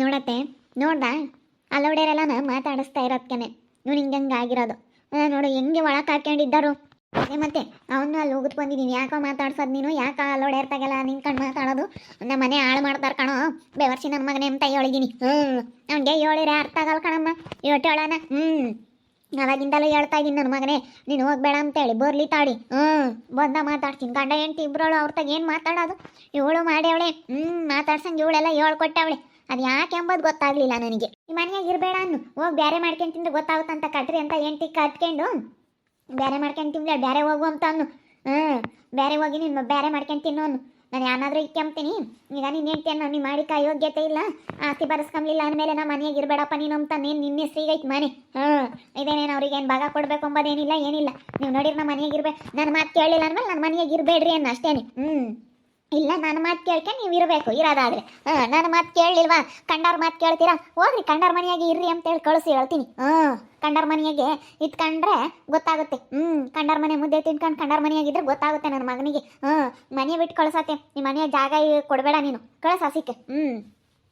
ನೋಡತ್ತೆ, ನೋಡ್ದ? ಅಲ್ಲೋಡ್ಯಾರೆಲ್ಲನ ಮಾತಾಡಿಸ್ತಾ ಇರೋದ್ಕೆನೆ. ಇವ್ನು ಹಿಂಗೆ ಆಗಿರೋದು. ನೋಡು, ಹೆಂಗೆ ಒಳಗೆ ಹಾಕೊಂಡಿದ್ದಾರು ಅದೇ ಮತ್ತೆ, ಅವನು ಅಲ್ಲಿ ಹೋಗುತ್ ಬಂದಿದ್ದೀನಿ ಯಾಕೋ ಮಾತಾಡ್ಸೋದು ನೀನು? ಯಾಕ ನಿನ್ ನಿಂತ್ಕೊಂಡು ಮಾತಾಡೋದು? ನಮ್ಮ ಮನೆ ಹಾಳು ಮಾಡ್ತಾರ ಕಣೋ. ಬೆವರ್ಸಿ ನನ್ನ ಮಗನೇ ಅಂತ ಹೇಳಿದ್ದೀನಿ ಹ್ಞೂ ಅವ್ನಿಗೆ ಹೇಳಿದ್ರೆ ಅರ್ಥ ಆಗಲ್ಲ ಕಣಮ್ಮ. ಇವತ್ತು ಹೇಳೋಣ ಹ್ಞೂ ಅವಾಗಿಂದಲೂ ಹೇಳ್ತಾ ಇದ್ದೀನಿ ನನ್ನ ಮಗನೇ. ನೀನು ಹೋಗ್ಬೇಡ ಅಂತೇಳಿ. ಬರ್ಲಿ ತಾಡಿ ಹ್ಞೂ ಬಂದ ಮಾತಾಡ್ತೀನಿ ಗಂಡ, ಹೆಂಡ್ತಿ ಇಬ್ಬರು ಅವ್ರ ಏನು ಮಾತಾಡೋದು? ಇವಳು ಮಾಡ್ಯವಳೆ. ಹ್ಞೂ ಮಾತಾಡ್ಸಂಗೆ ಇವಳೆಲ್ಲ ಹೇಳ್ಕೊಟ್ಟವಳೆ. ಅದು ಯಾಕೆ ಎಂಬುದು ಗೊತ್ತಾಗ್ಲಿಲ್ಲ ನನಗೆ. ಈ ಮನೆಯಾಗ ಇರಬೇಡ ಅನ್ನು. ಹೋಗಿ ಬೇರೆ ಮಾಡ್ಕೊಂಡು ತಿಂದ್ರೆ ಗೊತ್ತಾಗುತ್ತಂತ ಕಟ್ರಿ ಅಂತ ಎಂಟಿ ಕಟ್ಕೊಂಡು. ಬೇರೆ ಮಾಡ್ಕೊಂಡು ತಿನ್ಲ ಬೇರೆ ಹೋಗು ಅಂತ ಅನ್ನು. ಹ್ಞೂ ಬೇರೆ ಹೋಗಿ ನೀನು ಬೇರೆ ಮಾಡ್ಕೊಂಡು ತಿನ್ನು ಅನ್ನು. ನಾನು ಏನಾದರೂ ಇಕ್ಕೆಂಬ್ತೀನಿ ಈಗ ನೀನು ಹೇಳ್ತೇನೆ ನೀ ಮಾಡಿಕ ಯೋಗ್ಯತೆ ಇಲ್ಲ. ಆಸ್ತಿ ಬರೆಸ್ಕೊಂಬ್ಲಿಲ್ಲ ಅಂದಮೇಲೆ ನಮ್ಮ ಮನೆಯಾಗ ಇರಬೇಡಪ್ಪ ನೀನು ಅಂತ ನೀನು ನಿನ್ನೆ ಸಿಗೈತೆ ಮನೆ. ಹ್ಞೂ ಇದೇನೇನು ಅವ್ರಿಗೆ ಏನು ಭಾಗ ಕೊಡಬೇಕು ಏನಿಲ್ಲ. ನೀವು ನೋಡಿರಿ ನಮ್ಮ ಮನೆಯಾಗ ಇರ್ಬೇಕು ನನ್ನ ಮಾತು ಕೇಳಿಲ್ಲ ಅಂದ್ಮೇಲೆ ನನ್ನ ಮನೆಯಾಗ ಇರಬೇಡ್ರಿ ಅನ್ನ ಅಷ್ಟೇನೆ. ಹ್ಞೂ ಇಲ್ಲ, ನನ್ನ ಮಾತು ಕೇಳ್ಕೆ ನೀವು ಇರಬೇಕು, ಇರೋದಾದ್ರೆ. ಹಾಂ, ನನ್ನ ಮಾತು ಕೇಳಲಿಲ್ವಾ? ಕಂಡಾರ ಮಾತು ಕೇಳ್ತೀರಾ? ಹೋಗ್ರಿ, ಕಂಡಾರ ಮನೆಯಾಗೆ ಇರ್ರಿ ಅಂತೇಳಿ ಕಳಿಸಿ ಹೇಳ್ತೀನಿ. ಹಾಂ, ಕಂಡಾರ ಮನೆಯಾಗೆ ಇಟ್ಕೊಂಡ್ರೆ ಗೊತ್ತಾಗುತ್ತೆ. ಹ್ಞೂ ಕಂಡಾರ ಮನೆ ಮುದ್ದೆ ತಿನ್ಕೊಂಡು ಕಂಡಾರ ಮನೆಯಾಗಿದ್ರೆ ಗೊತ್ತಾಗುತ್ತೆ ನನ್ನ ಮಗನಿಗೆ. ಹಾಂ, ಮನೆ ಬಿಟ್ಟು ಕಳ್ಸತ್ತೆ. ನಿಮ್ಮ ಮನೆಯ ಜಾಗ ಕೊಡ್ಬೇಡ ನೀನು. ಕಳ್ಸ ಹಸಿಕ್ಕೆ. ಹ್ಞೂ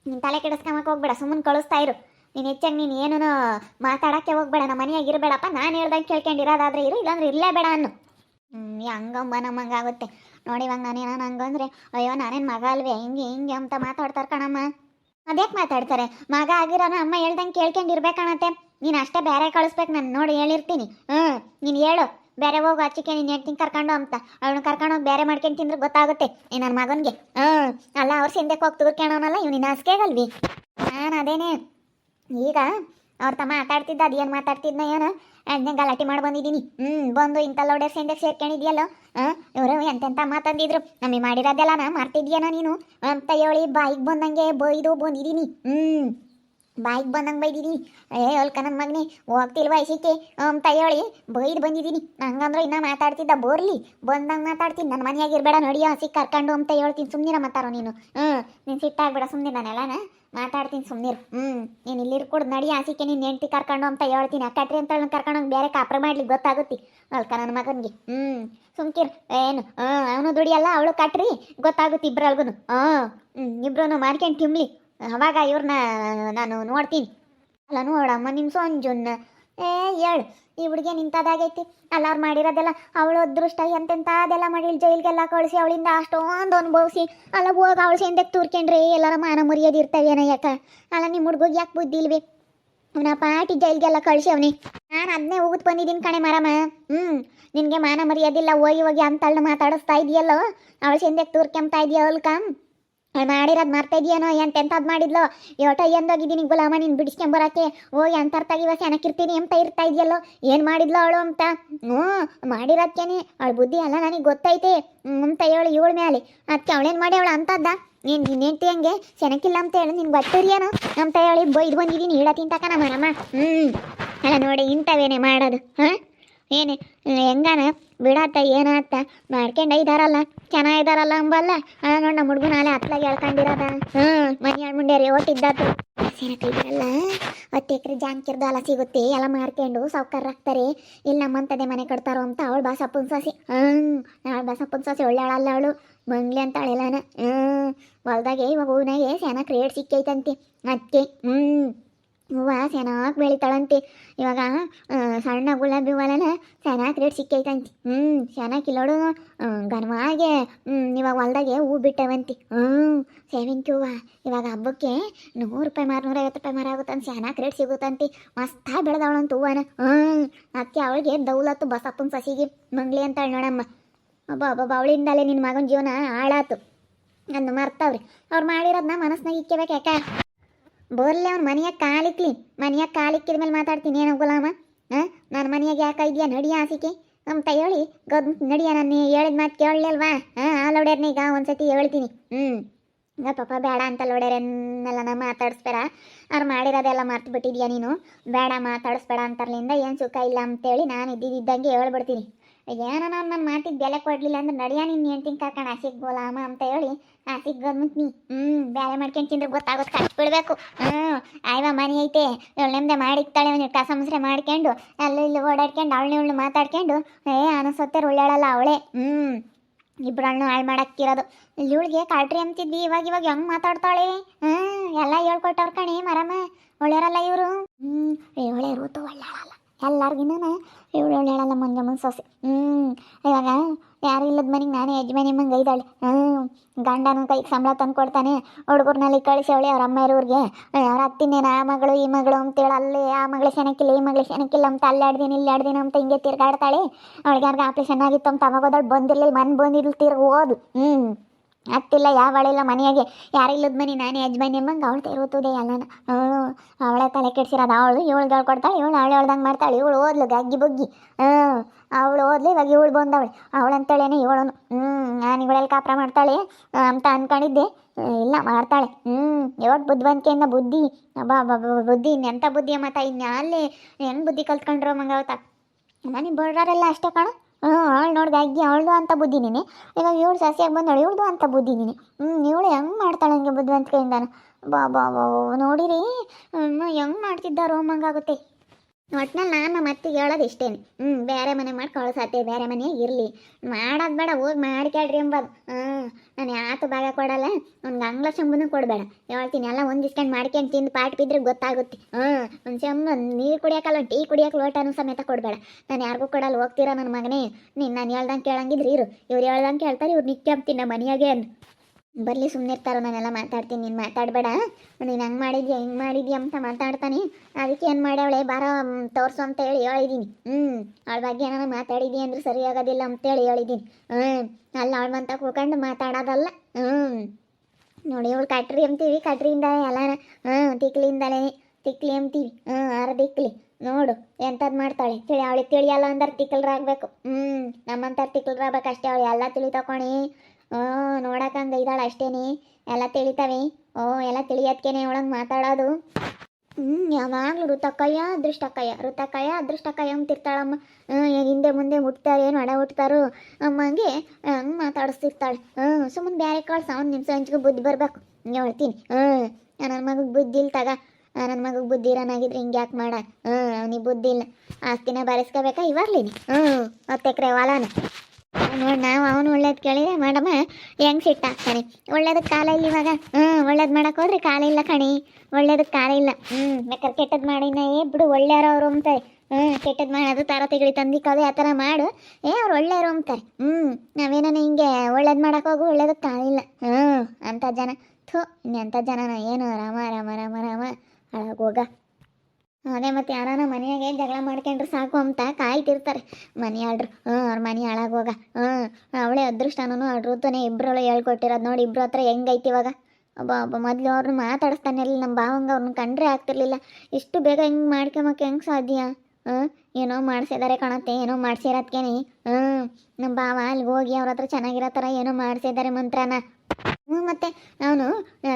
ನೀನು ತಲೆ ಕೆಡಿಸ್ಕೊಂಬಕ್ಕೆ ಹೋಗ್ಬೇಡ, ಸುಮ್ಮನೆ ಕಳಿಸ್ತಾ ಇರು. ನೀನು ಹೆಚ್ಚಾಗಿ ನೀನು ಏನೂ ಮಾತಾಡೋಕ್ಕೆ ಹೋಗ್ಬೇಡ, ನಮ್ಮ ಮನೆಯಾಗಿ ಇರಬೇಡಪ್ಪ. ನಾನು ಹೇಳ್ದಂಗೆ ಕೇಳ್ಕೊಂಡಿರೋದಾದ್ರೆ ಇರು, ಇಲ್ಲಾಂದ್ರೆ ಇರಲೇ ಬೇಡ ಅನ್ನು. ಹ್ಞೂ ಹಂಗಂಬ ನಮ್ಮಂಗೆ ಆಗುತ್ತೆ ನೋಡಿ ಇವಾಗ ನಾನೇನು ನಂಗಂದ್ರೆ ಅಯ್ಯೋ, ನಾನೇನು ಮಗ ಅಲ್ವೇ? ಹಿಂಗೆ ಹಿಂಗೆ ಅಂತ ಮಾತಾಡ್ತಾರೆ ಕಣಮ್ಮ. ಅದ್ಯಾಕೆ ಮಾತಾಡ್ತಾರೆ? ಮಗ ಆಗಿರೋನ ಅಮ್ಮ ಹೇಳ್ದಂಗೆ ಕೇಳ್ಕೊಂಡಿರ್ಬೇಕಣತ್ತೆ ನೀನು ಅಷ್ಟೇ ಬೇರೆ ಕಳಿಸ್ಬೇಕು, ನಾನು ನೋಡಿ ಹೇಳಿರ್ತೀನಿ. ಹ್ಞೂ ನೀನು ಹೇಳು. ಬೇರೆ ಹೋಗು ಅಚ್ಚಿಕೆ ನೀನು ಹೇಳ್ತೀನಿ ಕರ್ಕೊಂಡು ಅಂತ ಅವ್ನ ಕರ್ಕೊಂಡು ಹೋಗಿ ಬೇರೆ ಮಾಡ್ಕೊಂಡು ತಿಂದ್ರೆ ಗೊತ್ತಾಗುತ್ತೆ. ಏ ನನ್ನ ಮಗನಿಗೆ. ಹ್ಞೂ ಅಲ್ಲ, ಅವ್ರ ಸಿಂದಕ್ಕೆ ಹೋಗಿ ತೂರ್ಕೊಳೋನಲ್ಲ ಇವ್ ನಿನ್ನ ಹಾಸ್ಗೆಗಲ್ವಿ ನಾನು ಅದೇನೆ. ಈಗ ಅವ್ರ ತಮ್ಮ ಮಾತಾಡ್ತಿದ್ದ ಅದೇನು ಮಾತಾಡ್ತಿದ್ನ ಏನು? ಅಣ್ಣೆ ಗಲಾಟೆ ಮಾಡಿ ಬಂದಿದ್ದೀನಿ ಹ್ಞೂ ಬಂದು ಇಂಥ ಲೋಡೆ ಸೆಂಡೆ ಸೇರ್ಕೊಂಡಿದ್ಯಲ್ಲ? ಹಾಂ, ಇವರು ಎಂತೆಂಥ ಮಾತಂದಿದ್ರು ನಮಗೆ ಮಾಡಿರೋದೆಲ್ಲ ನಾ ಮಾಡ್ತಿದ್ಯಾನ ನೀನು? ಅಂತ ಹೇಳಿ ಬಾಯಿಗೆ ಬಂದಂಗೆ ಬೈದು ಬಂದಿದ್ದೀನಿ ಹ್ಞೂ ಬಾಯಿಗೆ ಬಂದಂಗೆ ಬೈದಿದ್ದೀನಿ ಏ ಅಲ್ಕ ನನ್ನ ಮಗನೇ, ಹೋಗ್ತಿಲ್ವ ಐಸಿಕೆ ಅಂತ ಹೇಳಿ ಬೈದು ಬಂದಿದ್ದೀನಿ ಹಂಗಂದ್ರೆ ಇನ್ನ ಮಾತಾಡ್ತಿದ್ದ ಬೋರ್ಲಿ? ಬಂದಂಗೆ ಮಾತಾಡ್ತೀನಿ. ನನ್ನ ಮನೆಯಾಗಿರ್ಬೇಡ ನಡಿಯೋ ಹಸಿ ಕರ್ಕೊಂಡು ಅಂತ ಹೇಳ್ತೀನಿ ಸುಮ್ಮನೆ ಮಾತಾರೋ ನೀನು. ಹ್ಞೂ ನೀನು ಸಿಟ್ಟಾಗ್ಬೇಡ ಸುಮ್ಮನೆ ನಾನೆಲ್ಲನ ಮಾತಾಡ್ತೀನಿ ಸುಮ್ಮನಿರು ಹ್ಞೂ ನೀನು ಇಲ್ಲಿ ಕೂಡ ನಡಿ ಆಸಿಕೆ ನೀನು ಹೆಂಡ್ತಿ ಕರ್ಕೊಂಡು ಅಂತ ಹೇಳ್ತೀನಿ. ಅಕ್ಕಟ್ರಿ ಅಂತ ಕರ್ಕೊಂಡು ಬೇರೆ ಕಾಪ್ರ ಮಾಡ್ಲಿಕ್ಕೆ ಗೊತ್ತಾಗುತ್ತೆ. ಅಲ್ಕ ನನ್ನ ಮಗನಿಗೆ. ಹ್ಞೂ ಸುಮ್ಕಿರ್. ಏನು? ಹಾಂ ಅವನು ದುಡಿಯಲ್ಲ, ಅವಳು ಕಟ್ರಿ. ಗೊತ್ತಾಗುತ್ತೆ ಇಬ್ರು ಹಾಂ ಹ್ಞೂ ಇಬ್ರು ಮಾಡ್ಕೊಂಡು ತಿಮ್ಲಿ. ಅವಾಗ ಇವ್ರನ್ನ ನಾನು ನೋಡ್ತೀನಿ. ಅಲ್ಲ, ನೋಡಮ್ಮ ನಿಮ್ಮ ಸೊಂಜುನ್ನ ಏ ಹೇಳು ಈ ಹುಡುಗಿ ನಿಂತದಾಗೈತಿ ಅಲ್ಲ ಅವ್ರು ಮಾಡಿರೋದೆಲ್ಲ ಅವಳು ಅದೃಷ್ಟ ಎಂತೆಂಥದ್ದೆಲ್ಲ ಮಾಡಿ ಜೈಲ್ಗೆಲ್ಲ ಕಳಿಸಿ ಅವಳಿಂದ ಅಷ್ಟೊಂದು ಅನುಭವಿಸಿ ಅಲ್ಲ, ಹೋಗಿ ಅವಳು ಸೇಂದಕ್ಕೆ ತೂರ್ಕೊಂಡ್ರಿ. ಎಲ್ಲರ ಮಾನ ಮರ್ಯಾದೆ ಏನ ಯಾಕ? ಅಲ್ಲ ನಿಮ್ಮ ಹುಡುಗಿಗೆ ಯಾಕೆ ಬುದ್ಧಿ ಇಲ್ವಿ? ಅವನ ಪಾಟಿ ಜೈಲ್ಗೆಲ್ಲ ಕಳಿಸಿ ಅವನಿ. ನಾನು ಅದನ್ನೇ ಹೋಗುತ್ ಬಂದಿದ್ದೀನಿ ಕಣೆ ಮರಮ್ಮ. ಹ್ಞೂ ನಿನಗೆ ಮಾನ ಮರ್ಯಾದಿಲ್ಲ ಹೋಗಿ ಹೋಗಿ ಅಂತಳ್ನ ಮಾತಾಡಿಸ್ತಾ ಇದೆಯಲ್ಲೋ? ಅವಳು ತೂರ್ಕೊಂಬ್ತಾ ಇದೆಯೋ ಅವಳು ಅವ್ಳು ಮಾಡಿರೋದು ಮರ್ತಾ ಇದೆಯೇನೋ ಎಂತೆಂಥದ್ದು ಮಾಡಿದ್ಲೋ? ಯೋಟ ಎಂದೋಗಿದ್ದೀನಿ ಗುಲಾಮ, ನೀನು ಬಿಡಿಸ್ಕೊಂಬರಕ್ಕೆ ಹೋಗಿ ಅಂತರ್ತಾಗಿವ ಸೆನಕ್ಕಿರ್ತೀನಿ ಅಂತ ಇರ್ತಾ ಇದೆಯಲ್ಲೋ? ಏನು ಮಾಡಿದ್ಲು ಅವಳು ಅಂತ? ಹ್ಞೂ, ಮಾಡಿರೋದ್ಕೇನೆ. ಅವಳು ಬುದ್ಧಿ ಅಲ್ಲ ನನಗೆ ಗೊತ್ತೈತೆ. ಅಂತ ಹೇಳಿ ಇವಳ ಮೇಲೆ ಅದಕ್ಕೆ ಅವಳೇನು ಮಾಡಿ ಅವಳು ಅಂತದ್ದ ನೀನು ನಿನ್ನೆಂಟಿ ಹಂಗೆ? ಸೆನಕ್ಕಿಲ್ಲ ಅಂತ ಹೇಳಿ, ನಿನ್ಗೆ ಬಟ್ಟರಿಯೇನು ಅಂತ ಹೇಳಿ ಬೈದು ಬಂದಿದ್ದೀನಿ ಇಡ ತಿಂತಕನ ಅಮ್ಮ ಹ್ಞೂ ಅಲ್ಲ ನೋಡಿ, ಇಂಥವೇನೆ ಮಾಡೋದು. ಹಾಂ? ಏನೇ, ಹೆಂಗಾನ? ಬಿಡತ್ತ ಏನಾತ? ಮಾಡ್ಕೊಂಡು ಇದಾರಲ್ಲ ಚೆನ್ನಾಗಿದಾರಲ್ಲ ಅಂಬಲ್ಲ? ಅದ ನೋಡಿ ನಮ್ಮ ಹುಡುಗನ ಅಲ್ಲೇ ಹತ್ಲಾಗ ಹೇಳ್ಕೊಂಡಿರೋದ ಹ್ಞೂ ಮನೆ ಮುಂಡ್ಯಾರಿ ಓಟಿದ್ದಾತು ಸೇರಕ್ಕಿದ್ರಲ್ಲ ಹತ್ತು ಎಕರೆ ಜಾಂಕಿರ್ದು ಎಲ್ಲ ಸಿಗುತ್ತೆ. ಎಲ್ಲ ಮಾರ್ಕೊಂಡು ಸಾವ್ಕಾರ ಹಾಕ್ತಾರೆ. ಇಲ್ಲಿ ನಮ್ಮಂತದೇ ಮನೆ ಕಟ್ತಾರೋ ಅಂತ ಅವಳು ಬಾಸಪ್ಪನ ಸಸಿ. ಹ್ಞೂ ಅವಳು ಬಾಸಪ್ಪನ ಸಸಿ ಒಳ್ಳೆಯಳಲ್ಲ ಅವಳು. ಮಂಗ್ಲಿ ಅಂತ ಅಳೆಲಾನ ಹ್ಞೂ ಹೊಲ್ದಾಗೆ ಇವಾಗ ಕ್ರಿಯೇಟ್ ಸಿಕ್ಕೈತಂತೆ. ಅದಕ್ಕೆ ಹ್ಞೂ ಹೂವು ಚೆನ್ನಾಗಿ ಬೆಳಿತಾಳಂತೆ. ಇವಾಗ ಸಣ್ಣ ಗುಲಾಬಿ ಹೂವಲ್ಲ ಚೆನ್ನಾಗಿ ರೇಟ್ ಸಿಕ್ಕೈತಂತೆ. ಹ್ಞೂ ಚೆನ್ನಾಗಿ ಕಿಲೋಡು ಘನವಾಗೆ ಹ್ಞೂ ಇವಾಗ ಹೊಲ್ದಾಗೆ ಹೂ ಬಿಟ್ಟವಂತೆ. ಹ್ಞೂ ಸೇವಂತಿ ಹೂವು. ಇವಾಗ ಹಬ್ಬಕ್ಕೆ ನೂರು ರೂಪಾಯಿ ಮಾರು, ನೂರೈವತ್ತು ರೂಪಾಯಿ ಮಾರು ಆಗುತ್ತಂತ. ಚೆನ್ನಾಗಿ ರೇಟ್ ಸಿಗುತ್ತಂತೆ. ಮಸ್ತಾಗಿ ಬೆಳೆದವಳಂತ ಹೂವನ. ಹ್ಞೂ ಅಕ್ಕಿ ಅವಳಿಗೆ ದೌಲತ್ತು ಬಸಪ್ಪನ ಸಸಿಗೆ ಮಂಗ್ಲಿ ಅಂತ ನೋಡಮ್ಮ. ಒಬ್ಬ ಒಬ್ಬ ಅವಳಿಂದಲೇ ನಿನ್ನ ಮಗನ ಜೀವನ ಹಾಳಾತು. ಅಂದು ಮರ್ತಾವ್ರಿ. ಅವ್ರು ಮಾಡಿರೋದನ್ನ ಮನಸ್ನಾಗ ಇಕ್ಕಬೇಕು ಯಾಕೆ? ಬೋರ್ಲೆ ಅವ್ನ ಮನೆಯಾಗ ಕಾಲಿಕ್ಲಿ. ಮನೆಯಾಗ ಕಾಲಿಕ್ಕಿದ ಮೇಲೆ ಮಾತಾಡ್ತೀನಿ, ಏನೋ ಗುಲಾಮ? ಹಾಂ ನಾನು ಮನೆಯಾಗ ಯಾಕೆ ಇದೆಯಾ? ನಡಿಯ ಆಸಿಕೆ ಅಂತ ಹೇಳಿ. ಗದ್ ನಡಿಯ ನಾನು ಹೇಳಿದ ಮಾತು ಕೇಳಲಿಲ್ವಾ? ಹಾಂ ಆ ಲೋಡ್ಯಾರ್ನ ಈಗ ಒಂದ್ಸತಿ ಹೇಳ್ತೀನಿ. ಹ್ಞೂ ಪಾಪ ಬೇಡ ಅಂತ ಲೋಡ್ಯಾರನ್ನೆಲ್ಲ ನಾನು ಮಾತಾಡಿಸ್ಬೇಡ. ಅವ್ರು ಮಾಡಿರೋದೆಲ್ಲ ಮರ್ತು ಬಿಟ್ಟಿದ್ಯಾ ನೀನು? ಬೇಡ ಮಾತಾಡಿಸ್ಬೇಡ ಅಂತರ್ಲಿಂದ ಏನು ಸುಖ ಇಲ್ಲ ಅಂತೇಳಿ ನಾನು ಇದ್ದಿದ್ದಂಗೆ ಹೇಳ್ಬಿಡ್ತೀನಿ. ಏನೋ ನಾನು ನನ್ನ ಮಾತಿಗೆ ಬೆಲೆ ಕೊಡಲಿಲ್ಲ ಅಂದ್ರೆ ನಡಿಯ ನಿನ್ನ ಹೆಂಡ್ತಿನ ಕರ್ಕೊಂಡು ಆಸಿಗೆ ಗೋಲಾಮ ಅಂತ ಹೇಳಿ ಆಸಿಗೆ ಗಂದ್ಮಂತ ನೀ. ಹ್ಞೂ ಬೇರೆ ಮಾಡ್ಕೊಂಡು ತಿಂದ್ರೆ ಗೊತ್ತಾಗುತ್ತೆ ಕಷ್ಟ ಬಿಡಬೇಕು. ಹ್ಞೂ ಆಯ್ವ ಮನೆ ಐತೆ. ನೆಮ್ಮದಿ ಮಾಡಿಕ್ತಾಳೆ ಒಂದು ಕಸ ಮುಸ್ರೆ ಮಾಡ್ಕೊಂಡು, ಅಲ್ಲಿ ಇಲ್ಲಿ ಓಡಾಡ್ಕೊಂಡು, ಅವಳನ್ನ ಇವಳು ಮಾತಾಡ್ಕೊಂಡು, ಏ, ಅನಿಸುತ್ತೆ ಉಳ್ಳಾಳಲ್ಲ ಅವಳೆ. ಹ್ಞೂ ಇಬ್ಬರನ್ನು ಹಾಳು ಮಾಡಕ್ಕಿರೋದು. ಇವಳಿಗೆ ಕಾಟ್ರಿ ಅಂತಿದ್ವಿ ಇವಾಗ ಇವಾಗ ಹೆಂಗೆ ಮಾತಾಡ್ತಾಳೆ? ಹ್ಞೂ ಎಲ್ಲ ಹೇಳ್ಕೊಟ್ಟವ್ರ ಕಣೆ ಎಲ್ಲರಿಗಿನ್ನ ಇವಳು ಹೇಳಲ್ಲ ಮುಂಜೆ ಮುಂದೆ ಸೊಸೆ. ಹ್ಞೂ ಇವಾಗ ಯಾರು ಇಲ್ಲದ ಮನೆಗೆ ನಾನೇ ಯಜಮಾನಿ ಮಂಗೆ ಐದಾಳೆ ಹ್ಞೂ ಗಂಡನ ಕೈಗೆ ಸಂಬಳ ತಂದು ಕೊಡ್ತಾನೆ. ಹುಡುಗರ್ನಲ್ಲಿ ಕಳಿಸವಳೆ ಅವ್ರ ಅಮ್ಮ ಇರೋರಿಗೆ. ಅವ್ರ ಅತ್ತಿನೇನು ಆ ಮಗಳು, ಈ ಮಗಳು ಅಂತೇಳಿ ಅಲ್ಲಿ ಆ ಮಗಳು ಶನಕ್ಕಿಲ್ಲ ಈ ಮಗಳು ಶನಕ್ಕಿಲ್ಲ ಅಂತ ಅಲ್ಲಿ ಆಡ್ದೀನಿ, ಇಲ್ಲಿ ಆಡ್ದೀನಿ ಅಂತ ಹಿಂಗೆ ತಿರ್ಗಾಡ್ತಾಳೆ. ಅವಳಿಗೆ ಯಾರಿಗೆ ಆಪ್ರೇಷನ್ ಆಗಿತ್ತು ಅಂತ ಅವಾಗ ಹೋದಳು ಬಂದಿರಲಿಲ್ಲ, ಮನ್ ಬಂದಿರ್ಲಿ ತಿರ್ಗಿ ಹೋದು ಹ್ಞೂ ಅತ್ತಿಲ್ಲ ಯಾವಳಿಲ್ಲ ಮನೆಯಾಗೆ ಯಾರಿಲ್ಲದ ಮನೆ ನಾನೇ ಯಜಮಾನಿ ಎಂಬಂಗೆ ಅವಳು ತಿರುತ್ತದೆ ಎಲ್ಲನ ಅವಳ ತಲೆ ಕೆಡ್ಸಿರೋದು ಅವಳು ಇವಳು ಹೇಳ್ಕೊಡ್ತಾಳೆ ಇವಳು ಅವಳು ಹೇಳ್ದಂಗೆ ಮಾಡ್ತಾಳೆ ಇವಳು ಓದ್ಲು ಗಗ್ಗಿ ಬುಗ್ಗಿ. ಹ್ಞೂ ಅವಳು ಓದ್ಲಿ ಇವಾಗ ಇವಳು ಬಂದವಳು. ಅವಳಂತೇಳೇನೆ ಇವಳು. ಹ್ಞೂ ನಾನು ಇವಳೆಲ್ಲ ಕಾಪ್ರ ಮಾಡ್ತಾಳೆ ಅಂತ ಅನ್ಕೊಂಡಿದ್ದೆ. ಆ, ಇಲ್ಲ ಮಾಡ್ತಾಳೆ. ಹ್ಞೂ ಯಾವತ್ತು ಬುದ್ಧಿವಂತಿಕೆಯಿಂದ ಬುದ್ಧಿ ಬಾ ಬುದ್ಧಿ ಇನ್ನೆಂಥ ಬುದ್ಧಿ ಮತ್ತ ಇನ್ನು ಅಲ್ಲಿ ಹೆಂಗೆ ಬುದ್ಧಿ ಕಲ್ತ್ಕೊಂಡ್ರು ಮಂಗಾವತ್ತ ಮನೆ ಬರೋರೆಲ್ಲ ಅಷ್ಟೇ ಕಣ. ಹ್ಞೂ ಅವಳು ನೋಡ್ದೆ ಅಗ್ಗಿ ಅವಳದು ಅಂತ ಬುದ್ಧಿ ಇವಾಗ ಇವಳು ಸಸಿಯಾಗಿ ಬಂದಳು, ಇವಳದು ಅಂತ ಬುದ್ಧಿ ಹ್ಞೂ ಇವಳು ಹೆಂಗೆ ಮಾಡ್ತಾಳೆ ಹಂಗೆ ಬುದ್ಧಿವಂತಿಕೆಯಿಂದ ಬಾ ಬಾ ಬಾ ನೋಡಿರಿ. ಹೆಂಗೆ ಮಾಡ್ತಿದ್ದಾರೋ ಮಂಗಾಗುತ್ತೆ ಒಟ್ನಲ್ಲಿ ನಾನು ಮತ್ತೆ ಹೇಳೋದು ಇಷ್ಟೇನೆ. ಹ್ಞೂ ಬೇರೆ ಮನೆ ಮಾಡಿ ಕಳ್ಸತ್ತೆ ಬೇರೆ ಮನೆ ಇರಲಿ. ಮಾಡೋದು ಬೇಡ, ಹೋಗಿ ಮಾಡ್ಕೊಳ್ರಿ ಎಂಬದು. ಹ್ಞೂ ನಾನು ಯಾತು ಭಾಗ ಕೊಡಲ್ಲ. ಅವ್ನಿಗೆ ಅಂಗ್ಲ ಶಂಬುನೂ ಕೊಡಬೇಡ. ಹೇಳ್ತೀನಿ, ಎಲ್ಲ ಒಂದಿಸ್ಕೊಂಡು ಮಾಡ್ಕೊಂಡು ತಿಂದು ಪಾಟ್ ಬಿದ್ರೆ ಗೊತ್ತಾಗುತ್ತೆ. ಹ್ಞೂ ಒಂದು ಸೆಮ್ಮ ನೀರು ಕುಡಿಯೋಕಲ್ಲ, ಒಂದು ಟೀ ಕುಡಿಯೋಕೆ ಲೋಟನೂ ಸಮೇತ ಕೊಡಬೇಡ. ನಾನು ಯಾರಿಗೂ ಕೊಡಲ್ಲ, ಹೋಗ್ತೀರಾ ನನ್ನ ಮಗನೇ? ನೀನು ನಾನು ಹೇಳ್ದಂಗೆ ಕೇಳಂಗಿದ್ರಿ ಇರು. ಇವ್ರು ಹೇಳ್ದಂಗೆ ಕೇಳ್ತಾರೆ, ಇವ್ರು ನಿಕ್ಕೊಂತೀನಿ ನಮ್ಮ ಮನೆಯಾಗೆ ಅಂದು ಬರಲಿ ಸುಮ್ಮನೆ ಇರ್ತಾರೋ, ನಾನೆಲ್ಲ ಮಾತಾಡ್ತೀನಿ. ನೀನು ಮಾತಾಡಬೇಡ. ನೀನು ಹಂಗೆ ಮಾಡಿದ್ಯಾ, ಹಿಂಗೆ ಮಾಡಿದ್ಯಾ ಅಂತ ಮಾತಾಡ್ತಾನೆ. ಅದಕ್ಕೆ ಏನು ಮಾಡ್ಯಾವಳೆ? ಬಾರ ತೋರಿಸು ಅಂತ ಹೇಳಿ ಹೇಳಿದ್ದೀನಿ ಹ್ಞೂ ಅವಳ ಬಗ್ಗೆ ಏನಾರ ಮಾತಾಡಿದಿ ಅಂದ್ರೆ ಸರಿ ಆಗೋದಿಲ್ಲ ಅಂತೇಳಿ ಹೇಳಿದ್ದೀನಿ ಹ್ಞೂ ಅಲ್ಲಿ ಅವಳ ಮಂತ ಕೂಕೊಂಡು ಮಾತಾಡೋದಲ್ಲ. ಹ್ಞೂ ನೋಡಿ ಅವಳು ಕಟ್ರಿ ಅಂತೀವಿ ಕಟ್ರಿಯಿಂದ ಎಲ್ಲಾನ ಹ್ಞೂ ತಿಕ್ಲಿಂದಲೇ ತಿಕ್ಲಿ ಅಂತೀವಿ ಹ್ಞೂ ಆರ ತಿಕ್ಲಿ. ನೋಡು ಎಂಥದ್ದು ಮಾಡ್ತಾಳೆ? ತಿಳಿ, ಅವಳಿಗೆ ತಿಳಿಯಲ್ಲ ಅಂದ್ರೆ ತಿಕ್ಕಲ್ರಾಗಬೇಕು ಹ್ಞೂ ನಮ್ಮಂತ ತಿಕ್ಕಲ್ರಾಗಬೇಕು ಅಷ್ಟೇ ಅವಳು ಎಲ್ಲ ತಿಳಿ ತಗೊಣಿ ಹ್ಞೂ ನೋಡಕ್ಕಂಗೆ ಇದ್ದಾಳೆ ಅಷ್ಟೇನೆ. ಎಲ್ಲ ತಿಳಿತಾವೆ. ಓ, ಎಲ್ಲ ತಿಳಿಯೋದ್ಕೇನೆ ಅವಳಂಗೆ ಮಾತಾಡೋದು. ಹ್ಞೂ ಯಾವಾಗ್ಲೂ ಋತಕ್ಕಯ್ಯ ಅದೃಷ್ಟಕ್ಕಯ್ಯ. ಋತಕ್ಕಯ್ಯ ಅದೃಷ್ಟಕ್ಕಯ್ಯ ಅಂತಿರ್ತಾಳಮ್ಮ ಹ್ಞೂ ಹಿಂದೆ ಮುಂದೆ ಮುಟ್ತಾರೆ, ಏನು ಅಡ ಹುಟ್ತಾರು ಅಮ್ಮ ಹಂಗೆ ಮಾತಾಡಿಸ್ತಿರ್ತಾಳೆ ಹ್ಞೂ ಸುಮ್ಮನೆ ಬೇರೆ ಕಳ್ಸ ಅವ್ನು ನಿಮ್ಮ ಸಂಚಿಗೆ ಬುದ್ಧಿ ಬರಬೇಕು. ಹೇಳ್ತೀನಿ. ಹ್ಞೂ ನನ್ನ ಮಗಗೆ ಬುದ್ಧಿ ಇಲ್ಲ ತಗ. ನನ್ನ ಮಗಗೆ ಬುದ್ಧಿ ಇರೋನಾಗಿದ್ರೆ ಹಿಂಗೆ ಯಾಕೆ ಮಾಡ? ಹ್ಞೂ, ಅವನಿಗೆ ಬುದ್ಧಿ ಇಲ್ಲ. ಆಸ್ತಿನ ಬಾರಿಸ್ಕೋಬೇಕಾ? ಇವಾಗ್ಲೀನಿ. ಹ್ಞೂ, ಹತ್ತು ಎಕರೆ ಹೊಲನ. ನೋಡಿ ನಾವು ಅವನು ಒಳ್ಳೇದು ಕೇಳಿದ್ರೆ ಮೇಡಮ್ ಹೆಂಗ್ ಸಿಟ್ಟ ಹಾಕ್ತಾನೆ ಒಳ್ಳೇದಕ್ಕೆ ಕಾಲ ಇಲ್ಲ ಇವಾಗ. ಹ್ಞೂ ಒಳ್ಳೇದು ಮಾಡಕ್ಕೆ ಹೋದ್ರೆ ಕಾಲ ಇಲ್ಲ ಕಣಿ. ಒಳ್ಳೇದಕ್ಕೆ ಕಾಲ ಇಲ್ಲ. ಹ್ಞೂ ಬೇಕಾದ್ರೆ ಕೆಟ್ಟದ್ದು ಮಾಡಿನ ಏ ಬಿಡು, ಒಳ್ಳೆಯವ್ರು ಅವರು ಅಂತಾರೆ. ಹ್ಞೂ ಕೆಟ್ಟದ್ದು ಮಾಡೋದು ತಾರ ತೆಗಳಿ ತಂದಿಕ್ಕೋದು ಆ ಥರ ಮಾಡು. ಏ, ಅವ್ರು ಒಳ್ಳೆಯವರು ಅಂತಾರೆ. ಹ್ಞೂ ನಾವೇನ ಹಿಂಗೆ ಒಳ್ಳೇದು ಮಾಡಕ್ಕೆ ಹೋಗು ಒಳ್ಳೇದಕ್ಕೆ ಕಾಲ ಇಲ್ಲ. ಹ್ಞೂ ಅಂಥ ಜನ. ಥು, ಇನ್ನೆಂಥ ಜನನ ಏನು? ರಾಮ ರಾಮ ರಾಮ ರಾಮ. ಹೋಗ. ಅದೇ ಮತ್ತೆ ಯಾರಾನ ಮನೆಯಾಗೆ ಜಗಳ ಮಾಡ್ಕೊಂಡ್ರೆ ಸಾಕು ಅಂತ ಕಾಯ್ತಿರ್ತಾರೆ. ಮನೆ ಆಡ್ರು ಹ್ಞೂ ಅವ್ರ ಮನೆ ಹಾಳಾಗೋಗ ಹ್ಞೂ ಅವಳೇ ಅದೃಷ್ಟನೂ ಅಡ್ರೂತನೇ ಇಬ್ಬರಳು ಹೇಳ್ಕೊಟ್ಟಿರೋದು ನೋಡಿ ಇಬ್ರು ಹತ್ರ ಹೆಂಗೈತಿ ಇವಾಗ. ಒಬ್ಬ ಒಬ್ಬ ಮೊದಲು ಅವ್ರನ್ನ ಮಾತಾಡಿಸ್ತಾನೆ ನಮ್ಮ ಭಾವಂಗ ಅವ್ರನ್ನ ಕಂಡ್ರೆ ಆಗ್ತಿರ್ಲಿಲ್ಲ. ಇಷ್ಟು ಬೇಗ ಹೆಂಗೆ ಮಾಡ್ಕೊಂಬಕ್ಕೆ ಹೆಂಗೆ ಸಾಧ್ಯ? ಹ್ಞೂ ಏನೋ ಮಾಡ್ಸಿದಾರೆ ಕಾಣತ್ತೆ, ಏನೋ ಮಾಡ್ಸಿರೋದ್ಕೇನೆ. ಹ್ಞೂ ನಮ್ಮ ಭಾವ ಅಲ್ಲಿಗೆ ಹೋಗಿ ಅವ್ರ ಹತ್ರ ಚೆನ್ನಾಗಿರೋ ಥರ ಏನೋ ಮಾಡ್ಸಿದ್ದಾರೆ ಮಂತ್ರನ. ಮತ್ತೆ ನಾನು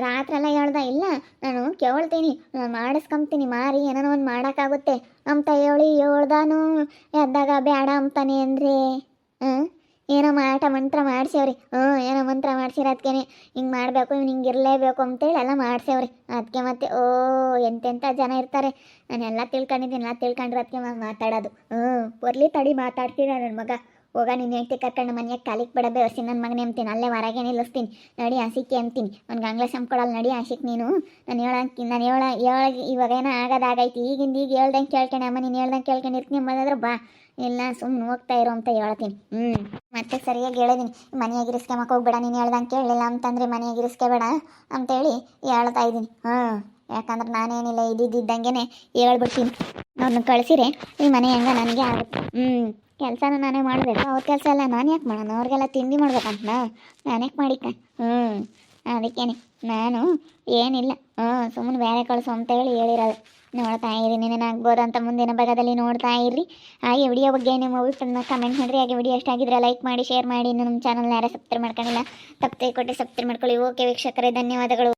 ರಾತ್ರೆಲ್ಲ ಹೇಳ್ದ, ಇಲ್ಲ, ನಾನು ಕೇಳ್ತೀನಿ, ನಾನು ಮಾಡಿಸ್ಕೊಂತೀನಿ, ಮಾರಿ ಏನೋ ಒಂದು ಮಾಡೋಕ್ಕಾಗುತ್ತೆ ಅಂತ ಹೇಳಿ ಹೇಳ್ದಾನು. ಎದ್ದಾಗ ಬೇಡ ಅಂತಾನೆ ಅಂದ್ರೆ, ಹ್ಞೂ, ಏನೋ ಮಾಟ ಮಂತ್ರ ಮಾಡ್ಸೇವ್ರಿ ಹ್ಞೂ, ಏನೋ ಮಂತ್ರ ಮಾಡ್ಸಿರೋದ್ಕೇನೆ ಹಿಂಗೆ ಮಾಡಬೇಕು, ಇವ್ನು ಹಿಂಗೆ ಇರಲೇಬೇಕು ಅಂತೇಳಿ ಎಲ್ಲ ಮಾಡ್ಸೇವ್ರಿ ಅದಕ್ಕೆ ಮತ್ತೆ, ಓ ಎಂತೆಂಥ ಜನ ಇರ್ತಾರೆ. ನಾನು ಎಲ್ಲ ತಿಳ್ಕೊಂಡಿದ್ದೀನಿ, ಎಲ್ಲ ತಿಳ್ಕೊಂಡ್ರೆ ಅದಕ್ಕೆ ಮಾತಾಡೋದು. ಹ್ಞೂ, ಬರ್ಲಿ ತಡಿ ಮಾತಾಡ್ತೀನಿ ನನ್ನ ಮಗ. ಹೋಗ ನಿನ್ನ ಹೆಂಡತಿ ಕರ್ಕೊಂಡು ಮನೆಯಾಗ ಕಾಲಿಗೆ ಬಿಡ ಬೇವಸಿ ನನ್ನ ಮಗನೇ ಅಂತೀನಿ ಅಲ್ಲೇ ಹೊರಗೆ ನಿಲ್ಲಿಸ್ತೀನಿ. ನಡಿ ಹಸಿಕೆ ಅಂತೀನಿ. ಅವ್ನಿಗೆ ಆಂಗ್ಲ ಸಂಕೊಡಲ್ಲ ನಡಿ ಹಸಿಕ್ ನೀನು. ನಾನು ಹೇಳಂಗೆ ನಾನು ಹೇಳ ಹೇಳ, ಇವಾಗ ಏನೋ ಆಗೋದಾಗೈತಿ. ಈಗಿಂದ ಈಗ ಹೇಳ್ದಂಗೆ ಕೇಳ್ಕೊಂಡೆ ಅಮ್ಮ, ನೀನು ಹೇಳ್ದಂಗೆ ಕೇಳ್ಕೊಂಡು ಇರ್ತೀನಿ ಎಂಬುದಾದ್ರೆ ಬಾ. ಇಲ್ಲ ಸುಮ್ಮನೆ ಹೋಗ್ತಾ ಇರೋ ಅಂತ ಹೇಳ್ತೀನಿ. ಹ್ಞೂ ಮತ್ತೆ ಸರಿಯಾಗಿ ಹೇಳಿದೀನಿ. ಮನೆಯಾಗಿ ಇರಿಸ್ಕೊಂಬಕ್ಕೆ ಹೋಗ್ಬೇಡ, ನೀನು ಹೇಳ್ದಂಗೆ ಕೇಳಲಿಲ್ಲ ಅಂತಂದರೆ ಮನೆಯಾಗಿ ಇರಿಸ್ಕೋಬೇಡ ಅಂತೇಳಿ ಹೇಳ್ತಾ ಇದ್ದೀನಿ. ಹಾಂ. ಯಾಕಂದ್ರೆ ನಾನೇನಿಲ್ಲ ಇದ್ದಿದ್ದಂಗೆ ಹೇಳ್ಬಿಡ್ತೀನಿ. ಅವ್ರನ್ನ ಕಳಿಸಿರೆ ಈ ಮನೆ ಹೆಂಗ ನನಗೆ ಆಗುತ್ತೆ. ಹ್ಞೂ ಕೆಲಸನ ನಾನೇ ಮಾಡಬೇಕು. ಅವ್ರ ಕೆಲಸ ಎಲ್ಲ ನಾನು ಯಾಕೆ ಮಾಡೋಣ? ಅವ್ರಿಗೆಲ್ಲ ತಿಂಡಿ ಮಾಡ್ಬೇಕಂತ ನಾನು ಯಾಕೆ ಮಾಡಿಕ ಹ್ಞೂ ಅದಕ್ಕೇನೆ. ನಾನು ಏನಿಲ್ಲ. ಹ್ಞೂ ಸುಮ್ಮನೆ ಬೇರೆ ಕಳಿಸು ಅಂತೇಳಿ ಹೇಳಿರೋದು. ನೋಡ್ತಾ ಇರಿ ನೀನೇನಾಗ್ಬೋದು ಅಂತ ಮುಂದಿನ ಭಾಗದಲ್ಲಿ ನೋಡ್ತಾ ಇರಿ ಹಾಗೆ ವಿಡಿಯೋ ಬಗ್ಗೆ ನಿಮ್ಮ ಅಭಿಪ್ರಾಯನ ಕಮೆಂಟ್ ಮಾಡಿರಿ. ಹಾಗೆ ವಿಡಿಯೋ ಇಷ್ಟ ಆಗಿದ್ರೆ ಲೈಕ್ ಮಾಡಿ ಶೇರ್ ಮಾಡಿ. ಇನ್ನು ನಮ್ಮ ಚಾನಲ್ನ ಯಾರೇ ಸಬ್ಸ್ಕ್ರೈಬ್ ಮಾಡ್ಕೊಂಡಿಲ್ಲ ತಪ್ಪು ಕೊಟ್ಟು ಸಬ್ಸ್ಕ್ರೈಬ್ ಮಾಡ್ಕೊಳ್ಳಿ. ಓಕೆ ವೀಕ್ಷಕರೇ, ಧನ್ಯವಾದಗಳು.